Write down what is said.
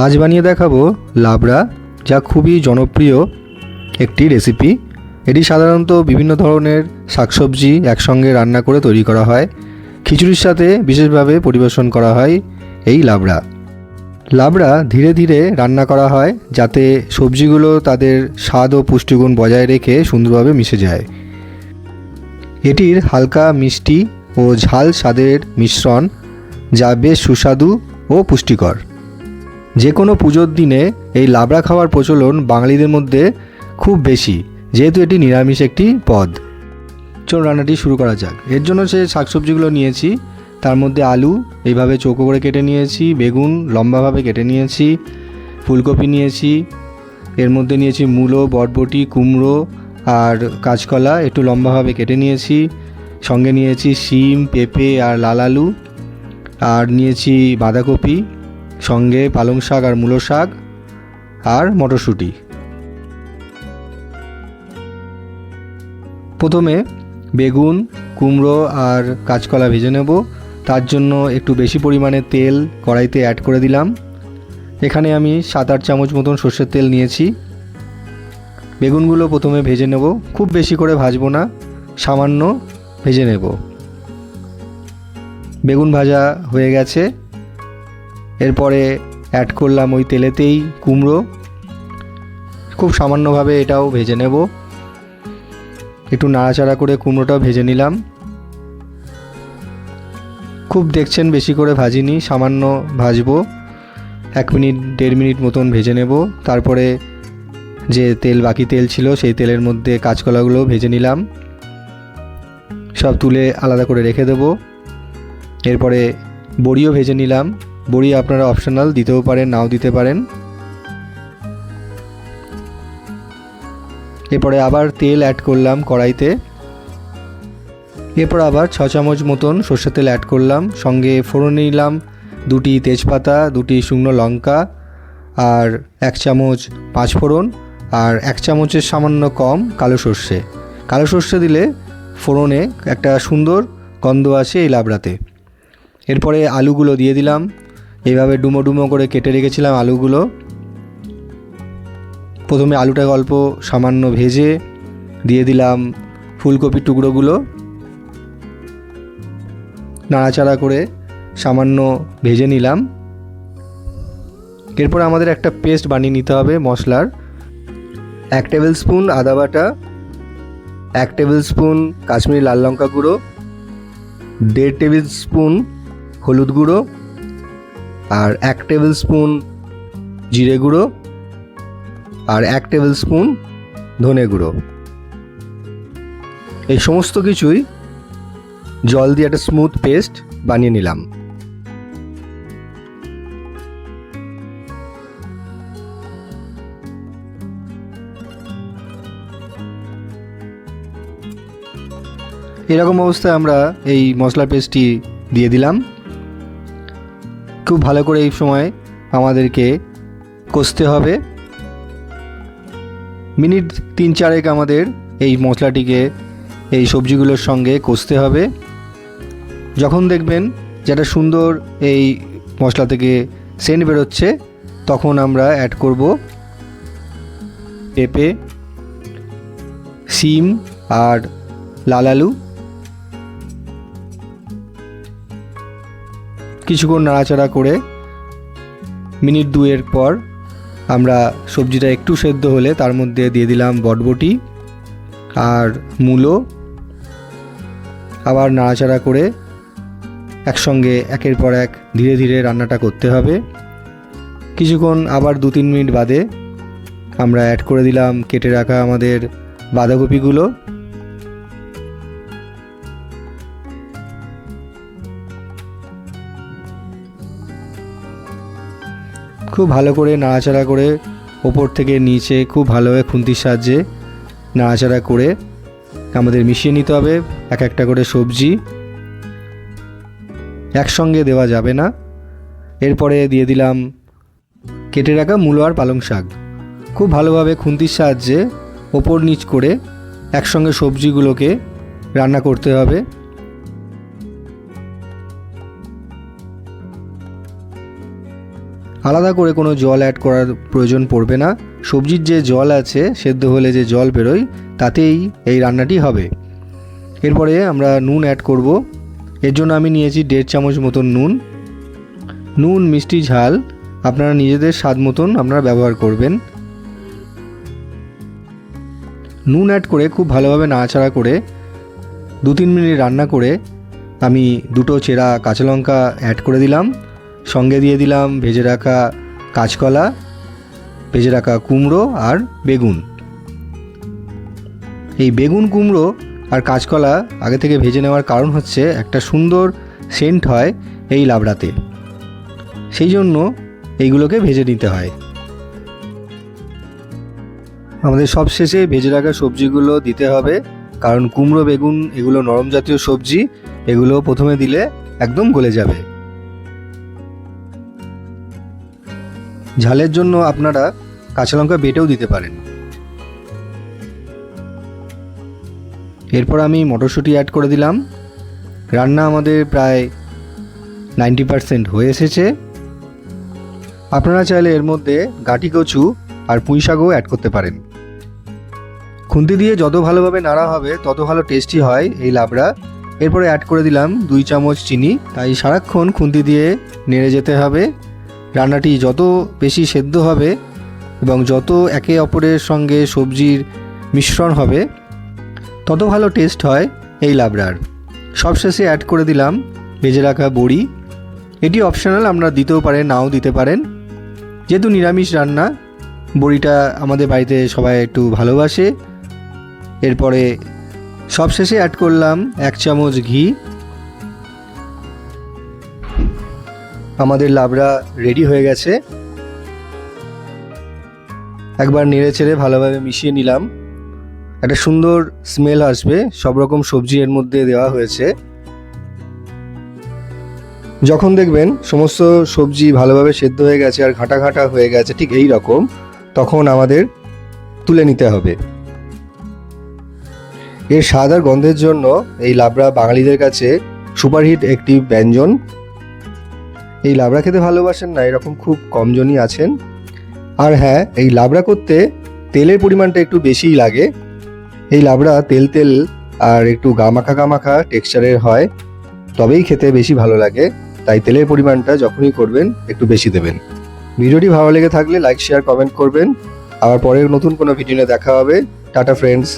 আজ বানিয়ে দেখাবো লাবড়া, যা খুবই জনপ্রিয় একটি রেসিপি এটি সাধারণত বিভিন্ন ধরনের শাকসবজি একসঙ্গে রান্না করে তৈরি করা হয়। খিচুড়ির সাথে বিশেষভাবে পরিবেশন করা হয় এই লাবড়া। লাবড়া ধীরে ধীরে রান্না করা হয়, যাতে সবজিগুলো তাদের স্বাদ ও পুষ্টিগুণ বজায় রেখে সুন্দরভাবে মিশে যায়। এটির হালকা মিষ্টি ও ঝাল স্বাদের মিশ্রণ, যা বেশ সুস্বাদু ও পুষ্টিকর। যে কোনো পুজোর দিনে এই লাবড়া খাওয়ার প্রচলন বাঙালিদের মধ্যে খুব বেশি, যেহেতু এটি নিরামিষ একটি পদ। চলুন রান্নাটি শুরু করা যাক। এর জন্য সে শাকসবজিগুলো নিয়েছি, তার মধ্যে আলু, এইভাবে চৌকো করে কেটে নিয়েছি, বেগুন লম্বাভাবে কেটে নিয়েছি, ফুলকপি নিয়েছি, এর মধ্যে নিয়েছি মূলো বরবটি কুমড়ো আর কাঁচকলা, একটু লম্বাভাবে কেটে নিয়েছি, সঙ্গে নিয়েছি শিম, পেঁপে আর লাল আলু, আর নিয়েছি বাঁধাকপি সঙ্গে পালং শাক আর মূলো শাক আর মটরশুঁটি। প্রথমে বেগুন, কুমড়ো আর কাঁচকলা ভেজে নেব। তার জন্য একটু বেশি পরিমাণে তেল কড়াইতে অ্যাড করে দিলাম। এখানে আমি সাত আট চামচ মতন সর্ষের তেল নিয়েছি। বেগুনগুলো প্রথমে ভেজে নেব। খুব বেশি করে ভাজবো না, সামান্য ভেজে নেব। বেগুন ভাজা হয়ে গেছে। এরপরে অ্যাড করলাম ওই তেলেতেই কুমড়ো। খুব সামান্যভাবে এটাও ভেজে নেব। একটু নাড়াচাড়া করে কুমড়োটাও ভেজে নিলাম। খুব দেখছেন বেশি করে ভাজিনি, সামান্য ভাজবো। এক মিনিট, দেড় মিনিট মতন ভেজে নেব। তারপরে যে তেল, বাকি তেল ছিল সেই তেলের মধ্যে কাঁচকলাগুলো ভেজে নিলাম। সব তুলে আলাদা করে রেখে দেবো। এরপরে বড়িও ভেজে নিলাম। বড়ি আপনারা অপশনাল দিতেও পারেন, নাও দিতে পারেন। এরপরে আবার তেল অ্যাড করলাম কড়াইতে। এরপর আবার ছ চামচ মতন সর্ষের তেল অ্যাড করলাম। সঙ্গে ফোড়ন নিলাম, দুটি তেজপাতা, দুটি শুকনো লঙ্কা, আর এক চামচ পাঁচ পাঁচফোড়ন আর এক চামচের সামান্য কম কালো সর্ষে। কালো সর্ষে দিলে ফোড়নে একটা সুন্দর গন্ধ আসে এই লাবড়াতে। এরপরে আলুগুলো দিয়ে দিলাম। এইভাবে ডুমো ডুমো করে কেটে রেখেছিলাম আলুগুলো। প্রথমে আলুটা অল্প সামান্য ভেজে দিয়ে দিলাম ফুলকপির টুকরোগুলো। নাড়াচাড়া করে সামান্য ভেজে নিলাম। এরপর আমাদের একটা পেস্ট বানিয়ে নিতে হবে মশলার। এক টেবিল স্পুন আদা বাটা, এক টেবিল স্পুন কাশ্মীরি লাল লঙ্কা গুঁড়ো, দেড় টেবিল স্পুন হলুদ গুঁড়ো আর এক টেবিল স্পুন জিরে গুঁড়ো আর এক টেবিল স্পুন ধনে গুঁড়ো। এই সমস্ত কিছুই জল দিয়ে একটা স্মুথ পেস্ট বানিয়ে নিলাম। এরকম অবস্থায় আমরা এই মশলা পেস্টটি দিয়ে দিলাম। খুব ভালো করে এই সময় আমাদেরকে কষতে হবে। মিনিট তিন চারেক আমাদের এই মশলাটিকে, এই সবজিগুলোর সঙ্গে কষতে হবে। যখন দেখবেন যেটা সুন্দর এই মশলা থেকে সেন্ট বেরোচ্ছে, তখন আমরা অ্যাড করব পেঁপে, সিম আর লাল আলু। কিছুক্ষণ নাড়াচাড়া করে মিনিট দুয়ের পর আমরা সবজিটা একটু সেদ্ধ হলে তার মধ্যে দিয়ে দিলাম বটবটি আর মূলো। আবার নাড়াচাড়া করে একসঙ্গে একের পর এক ধীরে ধীরে রান্নাটা করতে হবে। কিছুক্ষণ আবার দু তিন মিনিট বাদে আমরা অ্যাড করে দিলাম, কেটে রাখা আমাদের বাঁধাকপিগুলো। খুব ভালো করে নাড়াচাড়া করে ওপর থেকে নিচে খুব ভালোভাবে খুন্তির সাহায্যে নাড়াচাড়া করে আমাদের মিশিয়ে নিতে হবে এক একটা করে সবজি। একসঙ্গে দেওয়া যাবে না। এরপরে দিয়ে দিলাম কেটে রাখা মূলো আর পালং শাক। খুব ভালোভাবে খুন্তির সাহায্যে ওপর নিচ করে একসঙ্গে সবজিগুলোকে রান্না করতে হবে। আলাদা করে কোনো জল অ্যাড করার প্রয়োজন পড়বে না। সবজির যে জল আছে, সেদ্ধ হলে যে জল বেরোয়, তাতেই এই রান্নাটি হবে। এরপরে আমরা নুন অ্যাড করব। এর জন্য আমি নিয়েছি দেড় চামচ মতন নুন। নুন, মিষ্টি, ঝাল আপনারা নিজেদের স্বাদ মতন আপনারা ব্যবহার করবেন। নুন অ্যাড করে খুব ভালোভাবে নাড়াচাড়া করে দু তিন মিনিট রান্না করে আমি দুটো চেরা কাঁচা লঙ্কা অ্যাড করে দিলাম। সঙ্গে দিয়ে দিলাম ভেজে রাখা কাঁচকলা, ভেজে রাখা কুমড়ো আর বেগুন। এই বেগুন, কুমড়ো আর কাঁচকলা আগে থেকে ভেজে নেওয়ার কারণ হচ্ছে একটা সুন্দর সেন্ট হয় এই লাবড়াতে। সেই জন্য এইগুলোকে ভেজে নিতে হয়। আমাদের সব শেষে ভেজে রাখা সবজিগুলো দিতে হবে, কারণ কুমড়ো, বেগুন এগুলো নরম জাতীয় সবজি, এগুলো প্রথমে দিলে একদম গলে যাবে। ঝালের জন্য আপনারা কাঁচা লঙ্কা বেটেও দিতে পারেন। এরপর আমি মটরশুঁটি অ্যাড করে দিলাম। রান্না আমাদের প্রায় নাইনটি পারসেন্ট হয়ে এসেছে। আপনারা চাইলে এর মধ্যে গাটি কচু আর পুঁই শাকও অ্যাড করতে পারেন। খুন্তি দিয়ে যত ভালোভাবে নাড়া হবে, তত ভালো টেস্টি হয় এই লাবড়া। এরপরে অ্যাড করে দিলাম দুই চামচ চিনি। তাই সারাক্ষণ খুন্তি দিয়ে নেড়ে যেতে হবে। রান্নাটি যত বেশি সেদ্ধ হবে এবং যত একে অপরের সঙ্গে সবজির মিশ্রণ হবে, তত ভালো টেস্ট হয় এই লাবড়ার। সবশেষে অ্যাড করে দিলাম ভেজে রাখা বড়ি। এটি অপশনাল আমরা দিতেও পারেন, নাও দিতে পারেন। যেহেতু নিরামিষ রান্না, বড়িটা আমাদের বাড়িতে সবাই একটু ভালোবাসে। এরপরে সবশেষে অ্যাড করলাম এক চামচ ঘি। আমাদের লাবড়া রেডি হয়ে গেছে। একবার নেড়ে চেড়ে ভালোভাবে মিশিয়ে নিলাম। একটা সুন্দর স্মেল আসবে, সব রকম সবজি এর মধ্যে দেওয়া হয়েছে। যখন দেখবেন সমস্ত সবজি ভালোভাবে সেদ্ধ হয়ে গেছে আর ঘাটা ঘাটা হয়ে গেছে, ঠিক এই রকম, তখন আমাদের তুলে নিতে হবে। এর স্বাদ আর গন্ধের জন্য এই লাবড়া বাঙালিদের কাছে সুপারহিট একটি ব্যঞ্জন। এই লাবড়া খেতে ভালোবাসেন না, এরকম খুব কমজনই আছেন। আর হ্যাঁ এই লাবড়া করতে তেলের পরিমাণটা একটু বেশিই লাগে। এই লাবড়া তেল তেল আর একটু গামাখা গামাখা টেক্সচারের হয়, তবেই খেতে বেশি ভালো লাগে। তাই তেলের পরিমাণটা যখনই করবেন, একটু বেশি দেবেন। ভিডিওটি ভালো লেগে থাকলে লাইক, শেয়ার, কমেন্ট করবেন। আবার পরের নতুন কোনো ভিডিও দেখা হবে। Tata friends